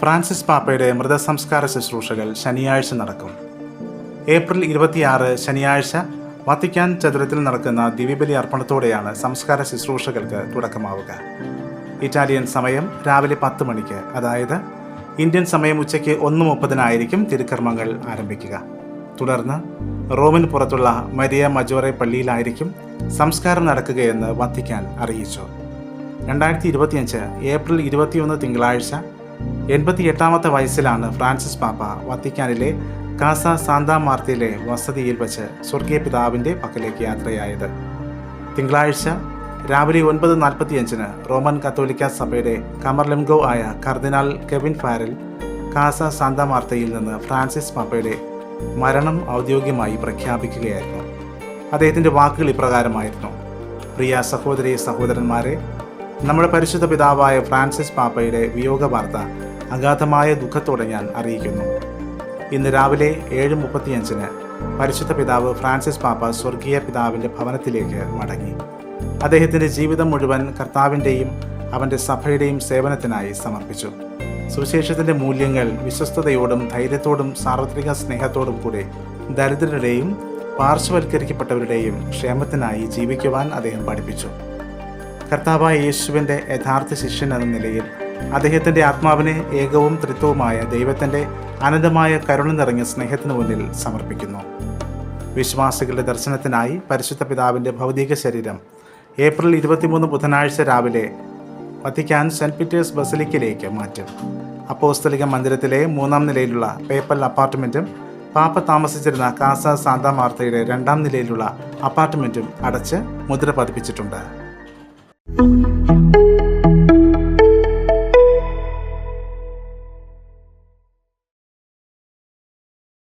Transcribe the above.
Francis പാപ്പയുടെ മൃതസംസ്കാര ശുശ്രൂഷകൾ ശനിയാഴ്ച നടക്കും. ഏപ്രിൽ ഇരുപത്തിയാറ് ശനിയാഴ്ച വത്തിക്കാൻ ചതുരത്തിൽ നടക്കുന്ന ദിവ്യബലി അർപ്പണത്തോടെയാണ് സംസ്കാര ശുശ്രൂഷകൾക്ക് തുടക്കമാവുക. ഇറ്റാലിയൻ സമയം രാവിലെ പത്ത് മണിക്ക്. അതായത് ഇന്ത്യൻ സമയം ഉച്ചയ്ക്ക് ഒന്ന് മുപ്പതിനായിരിക്കും തിരുക്കർമ്മങ്ങൾ ആരംഭിക്കുക. തുടർന്ന് റോമിന് പുറത്തുള്ള മരിയ മജോറെ പള്ളിയിലായിരിക്കും സംസ്കാരം നടക്കുകയെന്ന് വത്തിക്കാൻ അറിയിച്ചു. രണ്ടായിരത്തി ഇരുപത്തിയഞ്ച് ഏപ്രിൽ ഇരുപത്തിയൊന്ന് തിങ്കളാഴ്ച എൺപത്തി എട്ടാമത്തെ വയസ്സിലാണ് ഫ്രാൻസിസ് പാപ്പ വത്തിക്കാനിലെ കാസ സാന്താ മാർത്തിയിലെ വസതിയിൽ വച്ച് സ്വർഗീയ പിതാവിന്റെ പക്കലേക്ക് യാത്രയായത്. തിങ്കളാഴ്ച രാവിലെ ഒൻപത് നാൽപ്പത്തിയഞ്ചിന് റോമൻ കത്തോലിക്ക സഭയുടെ കമർലെംഗോ ആയ കർദിനാൾ കെവിൻ ഫാരൽ കാസ സാന്താ മാർത്തയിൽ നിന്ന് ഫ്രാൻസിസ് പാപ്പയുടെ മരണം ഔദ്യോഗികമായി പ്രഖ്യാപിക്കുകയായിരുന്നു. അദ്ദേഹത്തിന്റെ വാക്കുകൾ ഇപ്രകാരമായിരുന്നു. പ്രിയ സഹോദരി സഹോദരന്മാരെ നമ്മുടെ പരിശുദ്ധ പിതാവായ ഫ്രാൻസിസ് പാപ്പയുടെ വിയോഗ വാർത്ത അഗാധമായ ദുഃഖത്തോടെ ഞാൻ അറിയിക്കുന്നു. ഇന്ന് രാവിലെ ഏഴ് മുപ്പത്തിയഞ്ചിന് പരിശുദ്ധ പിതാവ് ഫ്രാൻസിസ് പാപ്പ സ്വർഗീയ പിതാവിന്റെ ഭവനത്തിലേക്ക് മടങ്ങി. അദ്ദേഹത്തിന്റെ ജീവിതം മുഴുവൻ കർത്താവിന്റെയും അവന്റെ സഭയുടെയും സേവനത്തിനായി സമർപ്പിച്ചു. സുവിശേഷത്തിന്റെ മൂല്യങ്ങൾ വിശ്വസ്തയോടും ധൈര്യത്തോടും സാർവത്രിക സ്നേഹത്തോടും കൂടെ ദരിദ്രരുടെയും പാർശ്വവൽക്കരിക്കപ്പെട്ടവരുടെയും ക്ഷേമത്തിനായി ജീവിക്കുവാൻ അദ്ദേഹം പഠിപ്പിച്ചു. കർത്താവായ യേശുവിന്റെ യഥാർത്ഥ ശിഷ്യൻ എന്ന നിലയിൽ അദ്ദേഹത്തിന്റെ ആത്മാവിനെ ഏകവും ത്രിത്വവുമായ ദൈവത്തിന്റെ അനന്തമായ കരുണ നിറഞ്ഞ സ്നേഹത്തിന് മുന്നിൽ സമർപ്പിക്കുന്നു. വിശ്വാസികളുടെ ദർശനത്തിനായി പരിശുദ്ധ പിതാവിന്റെ ഭൗതിക ശരീരം ഏപ്രിൽ ഇരുപത്തിമൂന്ന് ബുധനാഴ്ച രാവിലെ വത്തിക്കാൻ സെന്റ് പീറ്റേഴ്സ് ബസലിക്കയിലേക്ക് മാറ്റും. അപ്പോസ്തലിക മന്ദിരത്തിലെ മൂന്നാം നിലയിലുള്ള പേപ്പൽ അപ്പാർട്ട്മെന്റും പാപ്പ താമസിച്ചിരുന്ന കാസ സാന്താ മാർത്തയുടെ രണ്ടാം നിലയിലുള്ള അപ്പാർട്ട്മെന്റും അടച്ച് മുദ്ര പതിപ്പിച്ചിട്ടുണ്ട്.